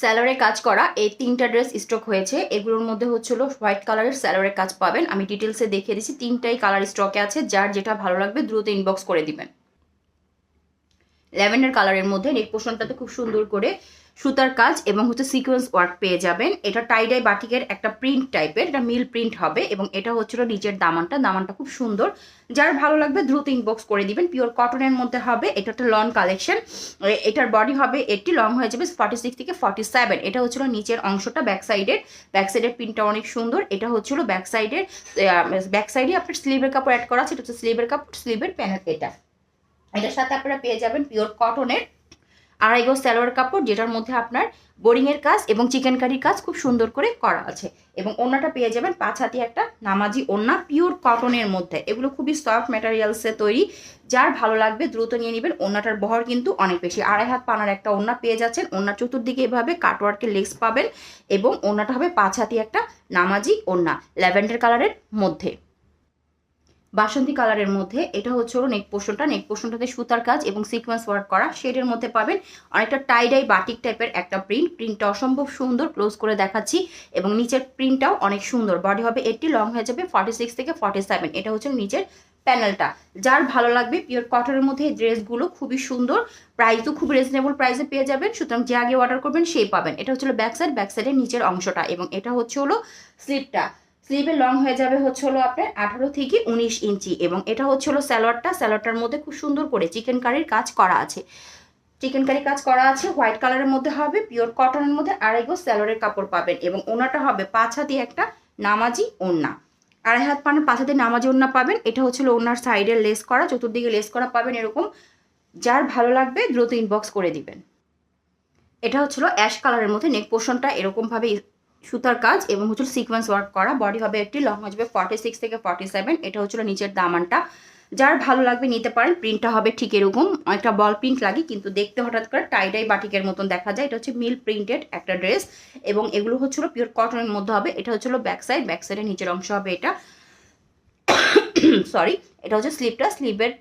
স্যালোরে কাজ করা, এই তিনটা ড্রেস স্টক হয়েছে। এগুলোর মধ্যে হচ্ছিল হোয়াইট কালারের স্যালোরে কাজ পাবেন। আমি ডিটেলসে দেখিয়ে দিচ্ছি, তিনটাই কালার স্টকে আছে। যার যেটা ভালো লাগবে দ্রুত ইনবক্স করে দিবেন। ল্যাভেন্ডার কালারের মধ্যে নেক পোর্শনটাতে খুব সুন্দর করে সুতার কাজ এবং হচ্ছে সিকোয়েন্স ওয়ার্ক পেয়ে যাবেন। এটা টাইডাই বাটিকের একটা প্রিন্ট টাইপের এটা মিল প্রিন্ট হবে এবং এটা হচ্ছিল নিচের দামানটা। দামানটা খুব সুন্দর। যার ভালো লাগবে দ্রুত ইনবক্স করে দিবেন। পিওর কটনের মধ্যে হবে, এটা একটা লং কালেকশন এটার বডি হবে একটি লং হয়ে যাবে ফর্টি সিক্স থেকে ফর্টি সেভেন এটা হচ্ছিল নিচের অংশটা ব্যাক সাইডের ব্যাক সাইডের প্রিন্টটা অনেক সুন্দর। এটা হচ্ছিল ব্যাক সাইডের ব্যাক সাইডে আপনার স্লিভের কাপড় অ্যাড করা আছে। এটা হচ্ছে স্লিভের কাপড় স্লিভের প্যানেল এটা। এটার সাথে আপনারা পেয়ে যাবেন পিওর কটনের আড়াই গজ সালোয়ার কাপড়, যেটার মধ্যে আপনার বোরিংয়ের কাজ এবং চিকেন কারির কাজ খুব সুন্দর করে করা আছে। এবং ওনাটা পেয়ে যাবেন পাঁচ হাতি একটা নামাজি ওনা পিওর কটনের মধ্যে। এগুলো খুবই সফট ম্যাটেরিয়ালসে তৈরি। যার ভালো লাগবে দ্রুত নিয়ে নেবেন। ওনাটার বহর কিন্তু অনেক বেশি। আড়াই হাত পানার একটা ওনা পেয়ে যাচ্ছেন। ওনার চতুর্দিকে এভাবে কাটওয়ার্কের লেগস পাবেন এবং ওনাটা হবে পাঁচ হাতি একটা নামাজি ওনা ল্যাভেন্ডার কালারের মধ্যে। বাসন্তী কালারের মধ্যে, এটা হচ্ছে হলো নেক পোর্শনটা নেক পোর্শনটাতে সুতার কাজ এবং সিকোয়েন্স ওয়ার্ক করা। শেডের মধ্যে পাবেন অনেকটা টাইডাই বাটিক টাইপের একটা প্রিন্ট প্রিন্টটা অসম্ভব সুন্দর। ক্লোজ করে দেখাচ্ছি এবং নিচের প্রিন্টটাও অনেক সুন্দর। বডি হবে এটি লং হয়ে যাবে ফর্টি সিক্স থেকে ফর্টি সেভেন এটা হচ্ছে নিচের প্যানেলটা যার ভালো লাগবে পিওর কটনের মধ্যে এই ড্রেসগুলো খুবই সুন্দর। প্রাইসও খুব রিজনেবল প্রাইসে পেয়ে যাবেন। সুতরাং যে আগে অর্ডার করবেন, সেই পাবেন। এটা হচ্ছে ব্যাক সাইড ব্যাক সাইডের নিচের অংশটা এবং এটা হচ্ছে হলো স্লিপটা স্লিভের লং হয়ে যাবে হচ্ছে হলো আপনার আঠারো থেকে উনিশ ইঞ্চি এবং এটা হচ্ছে হলো স্যালোয়ারটা। স্যালোয়ারটার মধ্যে খুব সুন্দর করে চিকেন কারির কাজ করা আছে। চিকেন কারি কাজ করা আছে হোয়াইট কালারের মধ্যে হবে পিওর কটনের মধ্যে আড়াই গো স্যালোয়ারের কাপড় পাবেন এবং ওনাটা হবে পাঁচ হাতি একটা নামাজি ওন্না আড়াই হাত পানের পাঁচ হাতে নামাজি ওন্না পাবেন। এটা হচ্ছিল ওনার সাইডে লেস করা, চতুর্দিকে লেস করা পাবেন এরকম। যার ভালো লাগবে দ্রুত ইনবক্স করে দিবেন। এটা হচ্ছিল অ্যাশ কালারের মধ্যে নেক পোর্শনটা এরকমভাবে সুতার কাজ এবং হচ্ছে সিকোয়েন্স ওয়ার্ক করা। বডি হবে একটি লং যাবে ফর্টি সিক্স থেকে ফর্টি সেভেন এটা হচ্ছিল নিচের দামানটা। যার ভালো লাগবে নিতে পারেন প্রিন্টটা হবে ঠিক এরকম। একটা বল প্রিন্ট লাগে, কিন্তু দেখতে হঠাৎ করে টাইডাই বাটিকের মতন দেখা যায়। এটা হচ্ছে মিল প্রিন্টেড একটা ড্রেস এবং এগুলো হচ্ছিল পিওর কটনের মধ্যে হবে। এটা হচ্ছিল ব্যাক সাইড ব্যাক সাইডের নিচের অংশ হবে এটা। সরি এটা হচ্ছে স্লিপটা স্লিভের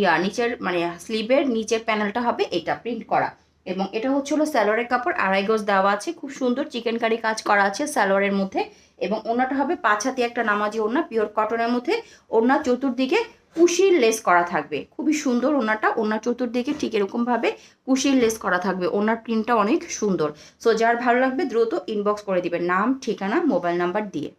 ইয়া, নিচের মানে স্লিভের নিচের প্যানেলটা হবে এটা প্রিন্ট করা। এবং এটা হচ্ছে হলো স্যালোয়ারের কাপড়, আড়াই গজ দেওয়া আছে, খুব সুন্দর চিকেন কারি কাজ করা আছে স্যালোয়ারের মধ্যে এবং ওনাটা হবে পাঁচ হাতি একটা নামাজি ওনা পিওর কটনের মধ্যে ওনা চতুর্দিকে কুশির লেস করা থাকবে। খুবই সুন্দর ওনাটা ওনার চতুর্দিকে ঠিক এরকমভাবে কুশির লেস করা থাকবে। ওনার প্রিন্টটা অনেক সুন্দর। সো যার ভালো লাগবে দ্রুত ইনবক্স করে দিবেন। নাম, ঠিকানা মোবাইল নাম্বার দিয়ে।